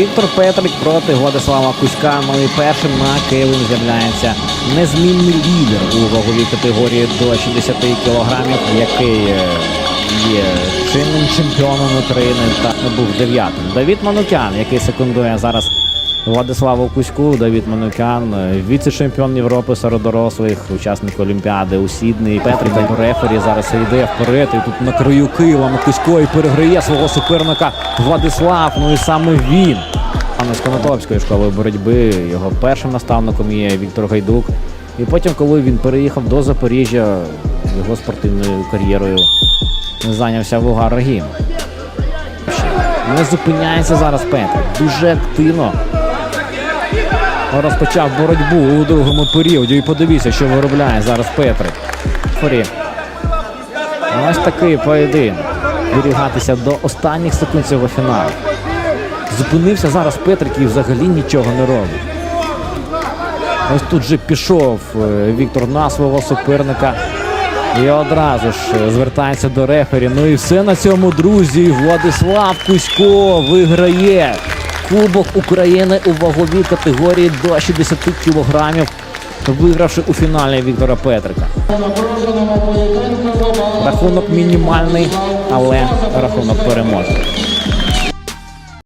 Віктор Петрик проти Владислава Кузька. Ну і першим на Килим з'являється незмінний лідер у ваговій категорії до 60 кілограмів, який е, є чинним чемпіоном України та був дев'ятим. Давід Манукян, який секундує зараз Владиславу Кузьку. Давід Манукян, е, віце-чемпіон Європи серед дорослих, учасник Олімпіади у Сіднey. Петрик рефері зараз йде вперед. І тут на краю Києва Кузько і переграє свого суперника Владислав. Ну і саме він. Пане з Конотопської школи боротьби його першим наставником є Віктор Гайдук. І потім, коли він переїхав до Запоріжжя, його спортивною кар'єрою зайнявся Вугар Рагін. Не зупиняється зараз Петрик. Дуже активно розпочав боротьбу у другому періоді. І подивіться, що виробляє зараз Петрик. Форі. Ось такий поєдинок. Вирігатися до останніх секунд цього фіналу. Зупинився зараз Петрик і взагалі нічого не робить. Ось тут же пішов е, Віктор на свого суперника. І одразу ж е, звертається до рефері. Ну і все на цьому, друзі. Владислав Кузько виграє Кубок України у ваговій категорії до 60 кілограмів, вигравши у фіналі Віктора Петрика. Рахунок мінімальний, але рахунок переможний.